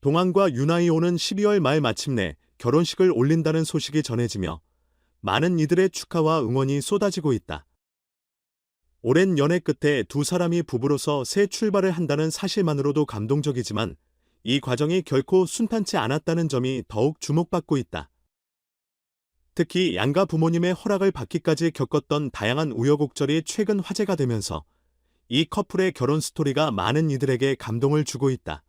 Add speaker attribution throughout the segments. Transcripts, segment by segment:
Speaker 1: 동안과 유나이 오는 12월 말 마침내 결혼식을 올린다는 소식이 전해지며 많은 이들의 축하와 응원이 쏟아지고 있다. 오랜 연애 끝에 두 사람이 부부로서 새 출발을 한다는 사실만으로도 감동적이지만 이 과정이 결코 순탄치 않았다는 점이 더욱 주목받고 있다. 특히 양가 부모님의 허락을 받기까지 겪었던 다양한 우여곡절이 최근 화제가 되면서 이 커플의 결혼 스토리가 많은 이들에게 감동을 주고 있다.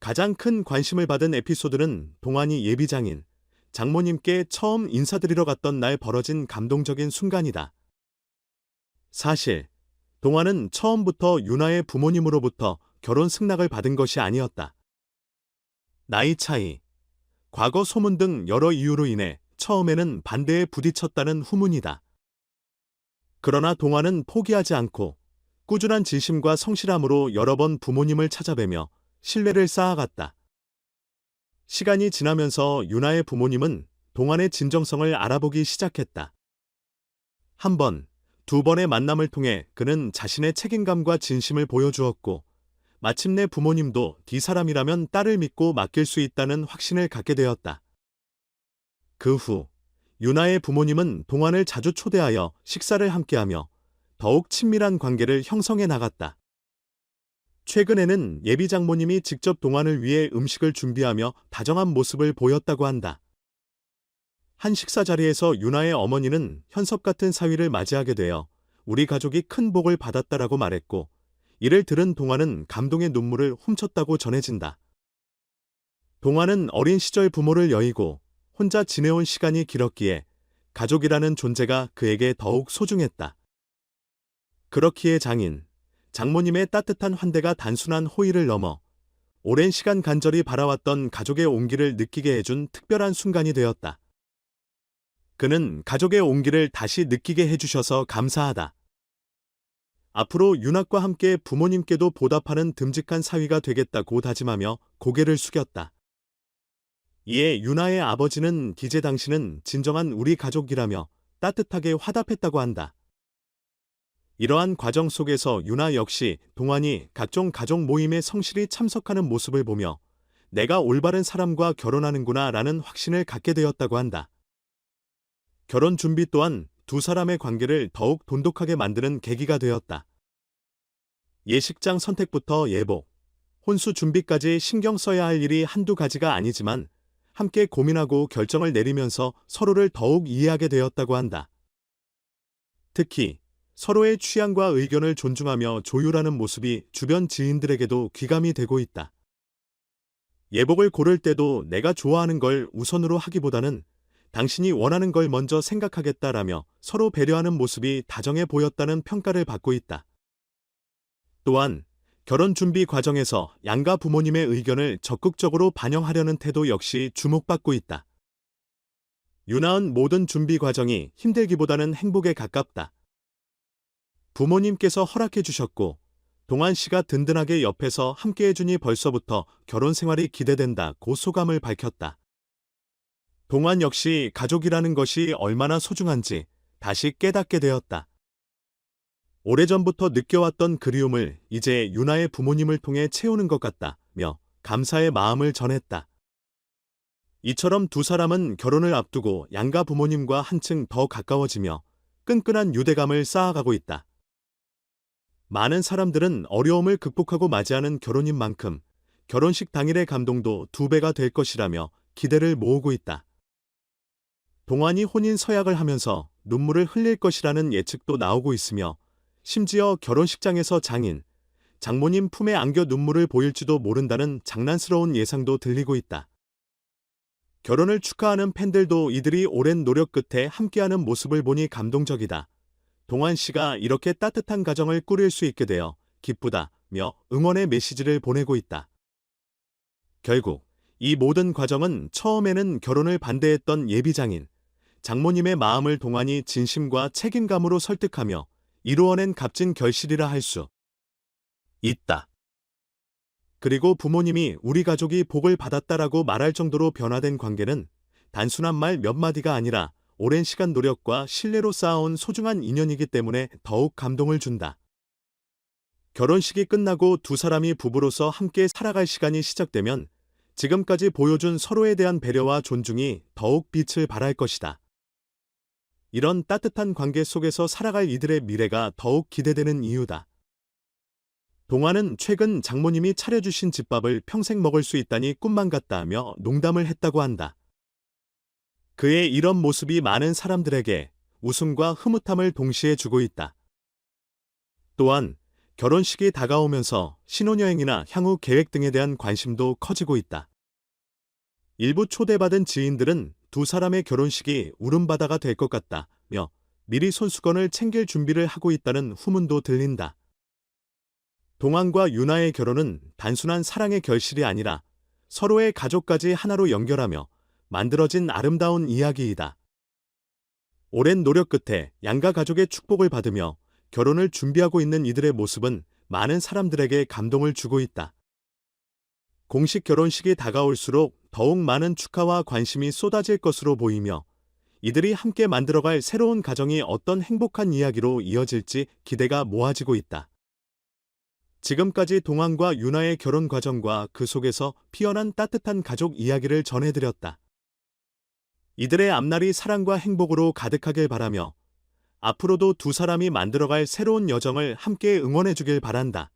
Speaker 1: 가장 큰 관심을 받은 에피소드는 동안이 예비장인 장모님께 처음 인사드리러 갔던 날 벌어진 감동적인 순간이다. 사실 동안은 처음부터 유나의 부모님으로부터 결혼 승낙을 받은 것이 아니었다. 나이 차이, 과거 소문 등 여러 이유로 인해 처음에는 반대에 부딪혔다는 후문이다. 그러나 동안은 포기하지 않고 꾸준한 진심과 성실함으로 여러 번 부모님을 찾아뵈며 신뢰를 쌓아갔다. 시간이 지나면서 유나의 부모님은 동안의 진정성을 알아보기 시작했다. 한 번, 두 번의 만남을 통해 그는 자신의 책임감과 진심을 보여주었고, 마침내 부모님도 뒤 사람이라면 딸을 믿고 맡길 수 있다는 확신을 갖게 되었다. 그 후, 유나의 부모님은 동안을 자주 초대하여 식사를 함께하며 더욱 친밀한 관계를 형성해 나갔다. 최근에는 예비 장모님이 직접 동안을 위해 음식을 준비하며 다정한 모습을 보였다고 한다. 한 식사 자리에서 유나의 어머니는 현섭 같은 사위를 맞이하게 되어 우리 가족이 큰 복을 받았다라고 말했고, 이를 들은 동안은 감동의 눈물을 훔쳤다고 전해진다. 동안은 어린 시절 부모를 여의고 혼자 지내온 시간이 길었기에 가족이라는 존재가 그에게 더욱 소중했다. 그렇기에 장인, 장모님의 따뜻한 환대가 단순한 호의를 넘어 오랜 시간 간절히 바라왔던 가족의 온기를 느끼게 해준 특별한 순간이 되었다. 그는 가족의 온기를 다시 느끼게 해주셔서 감사하다. 앞으로 윤학과 함께 부모님께도 보답하는 듬직한 사위가 되겠다고 다짐하며 고개를 숙였다. 이에 윤아의 아버지는 기재 당신은 진정한 우리 가족이라며 따뜻하게 화답했다고 한다. 이러한 과정 속에서 윤아 역시 동안이 각종 가족 모임에 성실히 참석하는 모습을 보며 내가 올바른 사람과 결혼하는구나 라는 확신을 갖게 되었다고 한다. 결혼 준비 또한 두 사람의 관계를 더욱 돈독하게 만드는 계기가 되었다. 예식장 선택부터 예복, 혼수 준비까지 신경 써야 할 일이 한두 가지가 아니지만 함께 고민하고 결정을 내리면서 서로를 더욱 이해하게 되었다고 한다. 특히 서로의 취향과 의견을 존중하며 조율하는 모습이 주변 지인들에게도 귀감이 되고 있다. 예복을 고를 때도 내가 좋아하는 걸 우선으로 하기보다는 당신이 원하는 걸 먼저 생각하겠다라며 서로 배려하는 모습이 다정해 보였다는 평가를 받고 있다. 또한 결혼 준비 과정에서 양가 부모님의 의견을 적극적으로 반영하려는 태도 역시 주목받고 있다. 유나은 모든 준비 과정이 힘들기보다는 행복에 가깝다. 부모님께서 허락해 주셨고, 동안 씨가 든든하게 옆에서 함께 해주니 벌써부터 결혼 생활이 기대된다 고 소감을 밝혔다. 동안 역시 가족이라는 것이 얼마나 소중한지 다시 깨닫게 되었다. 오래전부터 느껴왔던 그리움을 이제 유나의 부모님을 통해 채우는 것 같다며 감사의 마음을 전했다. 이처럼 두 사람은 결혼을 앞두고 양가 부모님과 한층 더 가까워지며 끈끈한 유대감을 쌓아가고 있다. 많은 사람들은 어려움을 극복하고 맞이하는 결혼인 만큼 결혼식 당일의 감동도 두 배가 될 것이라며 기대를 모으고 있다. 동안이 혼인 서약을 하면서 눈물을 흘릴 것이라는 예측도 나오고 있으며 심지어 결혼식장에서 장인, 장모님 품에 안겨 눈물을 보일지도 모른다는 장난스러운 예상도 들리고 있다. 결혼을 축하하는 팬들도 이들이 오랜 노력 끝에 함께하는 모습을 보니 감동적이다. 동환 씨가 이렇게 따뜻한 가정을 꾸릴 수 있게 되어 기쁘다며 응원의 메시지를 보내고 있다. 결국 이 모든 과정은 처음에는 결혼을 반대했던 예비장인, 장모님의 마음을 동안이 진심과 책임감으로 설득하며 이루어낸 값진 결실이라 할 수 있다. 그리고 부모님이 우리 가족이 복을 받았다라고 말할 정도로 변화된 관계는 단순한 말 몇 마디가 아니라 오랜 시간 노력과 신뢰로 쌓아온 소중한 인연이기 때문에 더욱 감동을 준다. 결혼식이 끝나고 두 사람이 부부로서 함께 살아갈 시간이 시작되면 지금까지 보여준 서로에 대한 배려와 존중이 더욱 빛을 발할 것이다. 이런 따뜻한 관계 속에서 살아갈 이들의 미래가 더욱 기대되는 이유다. 동화는 최근 장모님이 차려주신 집밥을 평생 먹을 수 있다니 꿈만 같다며 농담을 했다고 한다. 그의 이런 모습이 많은 사람들에게 웃음과 흐뭇함을 동시에 주고 있다. 또한 결혼식이 다가오면서 신혼여행이나 향후 계획 등에 대한 관심도 커지고 있다. 일부 초대받은 지인들은 두 사람의 결혼식이 울음바다가 될 것 같다며 미리 손수건을 챙길 준비를 하고 있다는 후문도 들린다. 동안과 유나의 결혼은 단순한 사랑의 결실이 아니라 서로의 가족까지 하나로 연결하며 만들어진 아름다운 이야기이다. 오랜 노력 끝에 양가 가족의 축복을 받으며 결혼을 준비하고 있는 이들의 모습은 많은 사람들에게 감동을 주고 있다. 공식 결혼식이 다가올수록 더욱 많은 축하와 관심이 쏟아질 것으로 보이며 이들이 함께 만들어갈 새로운 가정이 어떤 행복한 이야기로 이어질지 기대가 모아지고 있다. 지금까지 동안과 유나의 결혼 과정과 그 속에서 피어난 따뜻한 가족 이야기를 전해드렸다. 이들의 앞날이 사랑과 행복으로 가득하길 바라며 앞으로도 두 사람이 만들어갈 새로운 여정을 함께 응원해주길 바란다.